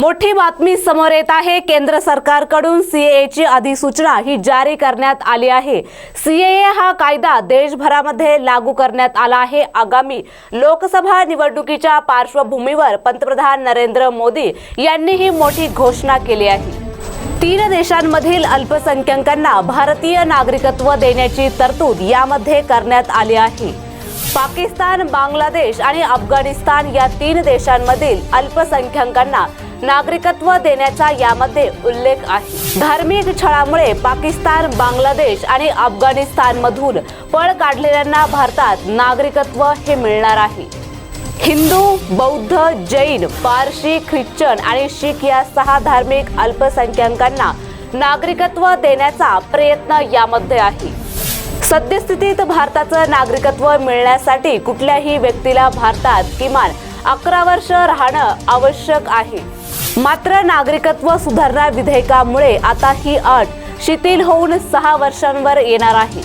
मोठी बातमी समोर येत आहे. केंद्र सरकारकडून सीएची अधिसूचना ही जारी करण्यात आली आहे. सीएए हा कायदा देशभरामध्ये लागू करण्यात आला आहे. आगामी लोकसभा निवडणुकीच्या पार्श्वभूमीवर पंतप्रधान नरेंद्र मोदी यांनी ही मोठी घोषणा केली आहे. तीन देशांमधील अल्पसंख्याकांना भारतीय नागरिकत्व देण्याची तरतूद यामध्ये करण्यात आली आहे. पाकिस्तान बांगलादेश आणि अफगाणिस्तान या तीन देशांमधील अल्पसंख्याकांना नागरिकत्व देण्याचा यामध्ये उल्लेख आहे. धार्मिक छळामुळे पाकिस्तान बांगलादेश आणि अफगाणिस्तानमधून पळ काढलेल्यांना भारतात नागरिकत्व हे मिळणार आहे. हिंदू बौद्ध जैन पारशी ख्रिश्चन आणि शीख या सहा धार्मिक अल्पसंख्याकांना नागरिकत्व देण्याचा प्रयत्न यामध्ये आहे. सद्यस्थितीत भारताचं नागरिकत्व मिळण्यासाठी कुठल्याही व्यक्तीला भारतात किमान अकरा वर्ष राहणं आवश्यक आहे. मात्र नागरिकत्व सुधारणा विधेयकामुळे आता ही अट शिथिल होऊन सहा वर्षांवर येणार आहे.